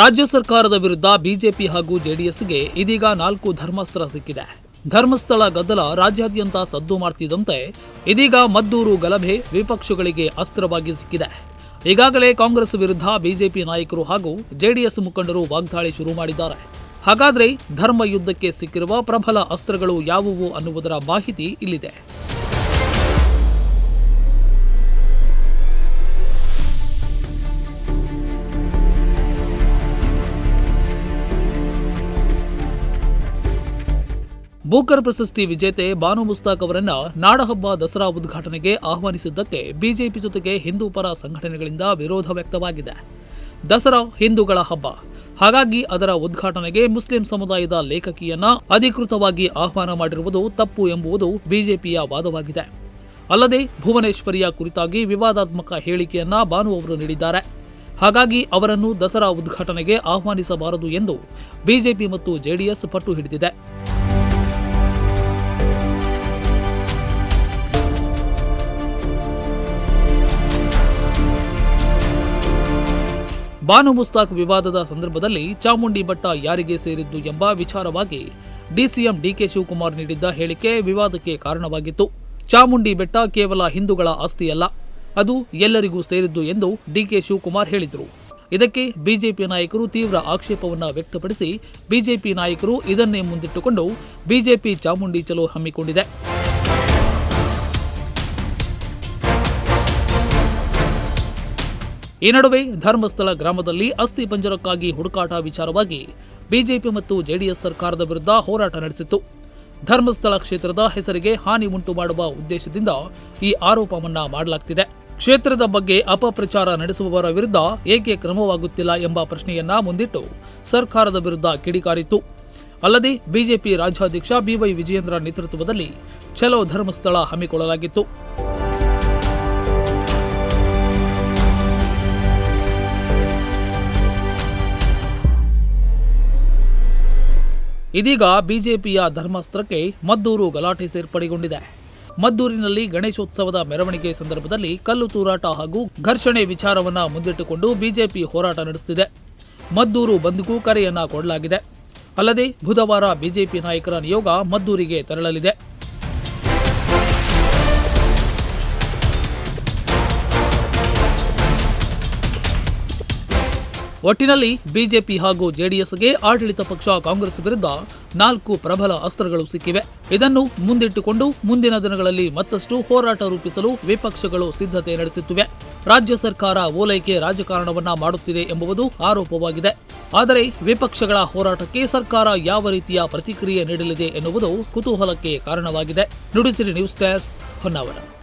ರಾಜ್ಯ ಸರ್ಕಾರದ ವಿರುದ್ಧ ಬಿಜೆಪಿ ಹಾಗೂ ಜೆಡಿಎಸ್ಗೆ ಇದೀಗ ನಾಲ್ಕು ಧರ್ಮಸ್ಥಳ ಸಿಕ್ಕಿದೆ. ಧರ್ಮಸ್ಥಳ ಗದ್ದಲ ರಾಜ್ಯಾದ್ಯಂತ ಸದ್ದು ಮಾಡ್ತಿದ್ದಂತೆ ಇದೀಗ ಮದ್ದೂರು ಗಲಭೆ ವಿಪಕ್ಷಗಳಿಗೆ ಅಸ್ತ್ರವಾಗಿ ಸಿಕ್ಕಿದೆ. ಈಗಾಗಲೇ ಕಾಂಗ್ರೆಸ್ ವಿರುದ್ಧ ಬಿಜೆಪಿ ನಾಯಕರು ಹಾಗೂ ಜೆಡಿಎಸ್ ಮುಖಂಡರು ವಾಗ್ದಾಳಿ ಶುರು ಮಾಡಿದ್ದಾರೆ. ಹಾಗಾದ್ರೆ ಧರ್ಮ ಯುದ್ಧಕ್ಕೆ ಸಿಕ್ಕಿರುವ ಪ್ರಬಲ ಅಸ್ತ್ರಗಳು ಯಾವುವು ಅನ್ನುವುದರ ಮಾಹಿತಿ ಇಲ್ಲಿದೆ. ಬೂಕರ್ ಪ್ರಶಸ್ತಿ ವಿಜೇತೆ ಬಾನು ಮುಸ್ತಾಕ್ ಅವರನ್ನ ನಾಡಹಬ್ಬ ದಸರಾ ಉದ್ಘಾಟನೆಗೆ ಆಹ್ವಾನಿಸಿದ್ದಕ್ಕೆ ಬಿಜೆಪಿ ಜೊತೆಗೆ ಹಿಂದೂ ಪರ ಸಂಘಟನೆಗಳಿಂದ ವಿರೋಧ ವ್ಯಕ್ತವಾಗಿದೆ. ದಸರಾ ಹಿಂದೂಗಳ ಹಬ್ಬ. ಹಾಗಾಗಿ ಅದರ ಉದ್ಘಾಟನೆಗೆ ಮುಸ್ಲಿಂ ಸಮುದಾಯದ ಲೇಖಕಿಯನ್ನ ಅಧಿಕೃತವಾಗಿ ಆಹ್ವಾನ ಮಾಡಿರುವುದು ತಪ್ಪು ಎಂಬುದು ಬಿಜೆಪಿಯ ವಾದವಾಗಿದೆ. ಅಲ್ಲದೆ ಭುವನೇಶ್ವರಿಯ ಕುರಿತಾಗಿ ವಿವಾದಾತ್ಮಕ ಹೇಳಿಕೆಯನ್ನ ಬಾನು ಅವರು ನೀಡಿದ್ದಾರೆ. ಹಾಗಾಗಿ ಅವರನ್ನು ದಸರಾ ಉದ್ಘಾಟನೆಗೆ ಆಹ್ವಾನಿಸಬಾರದು ಎಂದು ಬಿಜೆಪಿ ಮತ್ತು ಜೆಡಿಎಸ್ ಪಟ್ಟು ಹಿಡಿದಿದೆ. ಬಾನು ಮುಸ್ತಾಕ್ ವಿವಾದದ ಸಂದರ್ಭದಲ್ಲಿ ಚಾಮುಂಡಿ ಬೆಟ್ಟ ಯಾರಿಗೆ ಸೇರಿದ್ದು ಎಂಬ ವಿಚಾರವಾಗಿ ಡಿಸಿಎಂ ಡಿಕೆ ಶಿವಕುಮಾರ್ ನೀಡಿದ್ದ ಹೇಳಿಕೆ ವಿವಾದಕ್ಕೆ ಕಾರಣವಾಗಿತ್ತು. ಚಾಮುಂಡಿ ಬೆಟ್ಟ ಕೇವಲ ಹಿಂದೂಗಳ ಆಸ್ತಿಯಲ್ಲ, ಅದು ಎಲ್ಲರಿಗೂ ಸೇರಿದ್ದು ಎಂದು ಡಿಕೆ ಶಿವಕುಮಾರ್ ಹೇಳಿದರು. ಇದಕ್ಕೆ ಬಿಜೆಪಿ ನಾಯಕರು ತೀವ್ರ ಆಕ್ಷೇಪವನ್ನು ವ್ಯಕ್ತಪಡಿಸಿ ಬಿಜೆಪಿ ನಾಯಕರು ಇದನ್ನೇ ಮುಂದಿಟ್ಟುಕೊಂಡು ಬಿಜೆಪಿ ಚಾಮುಂಡಿ ಚಲೋ ಹಮ್ಮಿಕೊಂಡಿದೆ. ಈ ನಡುವೆ ಧರ್ಮಸ್ಥಳ ಗ್ರಾಮದಲ್ಲಿ ಅಸ್ಥಿ ಪಂಜರಕ್ಕಾಗಿ ಹುಡುಕಾಟ ವಿಚಾರವಾಗಿ ಬಿಜೆಪಿ ಮತ್ತು ಜೆಡಿಎಸ್ ಸರ್ಕಾರದ ವಿರುದ್ಧ ಹೋರಾಟ ನಡೆಸಿತ್ತು. ಧರ್ಮಸ್ಥಳ ಕ್ಷೇತ್ರದ ಹೆಸರಿಗೆ ಹಾನಿ ಉಂಟು ಮಾಡುವ ಉದ್ದೇಶದಿಂದ ಈ ಆರೋಪವನ್ನ ಮಾಡಲಾಗ್ತಿದೆ. ಕ್ಷೇತ್ರದ ಬಗ್ಗೆ ಅಪಪ್ರಚಾರ ನಡೆಸುವವರ ವಿರುದ್ಧ ಏಕೆ ಕ್ರಮವಾಗುತ್ತಿಲ್ಲ ಎಂಬ ಪ್ರಶ್ನೆಯನ್ನ ಮುಂದಿಟ್ಟು ಸರ್ಕಾರದ ವಿರುದ್ಧ ಕಿಡಿಕಾರಿತು ಅಲ್ಲದೆ ಬಿಜೆಪಿ ರಾಜ್ಯಾಧ್ಯಕ್ಷ ಬಿವೈ ವಿಜಯೇಂದ್ರ ನೇತೃತ್ವದಲ್ಲಿ ಚಲೋ ಧರ್ಮಸ್ಥಳ ಹಮ್ಮಿಕೊಳ್ಳಲಾಗಿತ್ತು. ಇದೀಗ ಬಿಜೆಪಿಯ ಧರ್ಮಾಸ್ತ್ರಕ್ಕೆ ಮದ್ದೂರು ಗಲಾಟೆ ಸೇರ್ಪಡೆಗೊಂಡಿದೆ. ಮದ್ದೂರಿನಲ್ಲಿ ಗಣೇಶೋತ್ಸವದ ಮೆರವಣಿಗೆ ಸಂದರ್ಭದಲ್ಲಿ ಕಲ್ಲು ತೂರಾಟ ಹಾಗೂ ಘರ್ಷಣೆ ವಿಚಾರವನ್ನು ಮುಂದಿಟ್ಟುಕೊಂಡು ಬಿಜೆಪಿ ಹೋರಾಟ ನಡೆಸುತ್ತಿದೆ ಮದ್ದೂರು ಬಂದ್ಗೂ ಕರೆಯನ್ನ ಕೊಡಲಾಗಿದೆ. ಅಲ್ಲದೆ ಬುಧವಾರ ಬಿಜೆಪಿ ನಾಯಕರ ನಿಯೋಗ ಮದ್ದೂರಿಗೆ ತೆರಳಲಿದೆ. ಒಟ್ಟಿನಲ್ಲಿ ಬಿಜೆಪಿ ಹಾಗೂ ಜೆಡಿಎಸ್ಗೆ ಆಡಳಿತ ಪಕ್ಷ, ಕಾಂಗ್ರೆಸ್ ವಿರುದ್ಧ ನಾಲ್ಕು ಪ್ರಬಲ ಅಸ್ತ್ರಗಳು ಸಿಕ್ಕಿವೆ. ಇದನ್ನು ಮುಂದಿಟ್ಟುಕೊಂಡು ಮುಂದಿನ ದಿನಗಳಲ್ಲಿ ಮತ್ತಷ್ಟು ಹೋರಾಟ ರೂಪಿಸಲು ವಿಪಕ್ಷಗಳು ಸಿದ್ಧತೆ ನಡೆಸುತ್ತಿವೆ. ರಾಜ್ಯ ಸರ್ಕಾರ ಓಲೈಕೆ ರಾಜಕಾರಣವನ್ನ ಮಾಡುತ್ತಿದೆ ಎಂಬುದು ಆರೋಪವಾಗಿದೆ. ಆದರೆ ವಿಪಕ್ಷಗಳ ಹೋರಾಟಕ್ಕೆ ಸರ್ಕಾರ ಯಾವ ರೀತಿಯ ಪ್ರತಿಕ್ರಿಯೆ ನೀಡಲಿದೆ ಎನ್ನುವುದು ಕುತೂಹಲಕ್ಕೆ ಕಾರಣವಾಗಿದೆ. Nudisiri news desk Honnavar.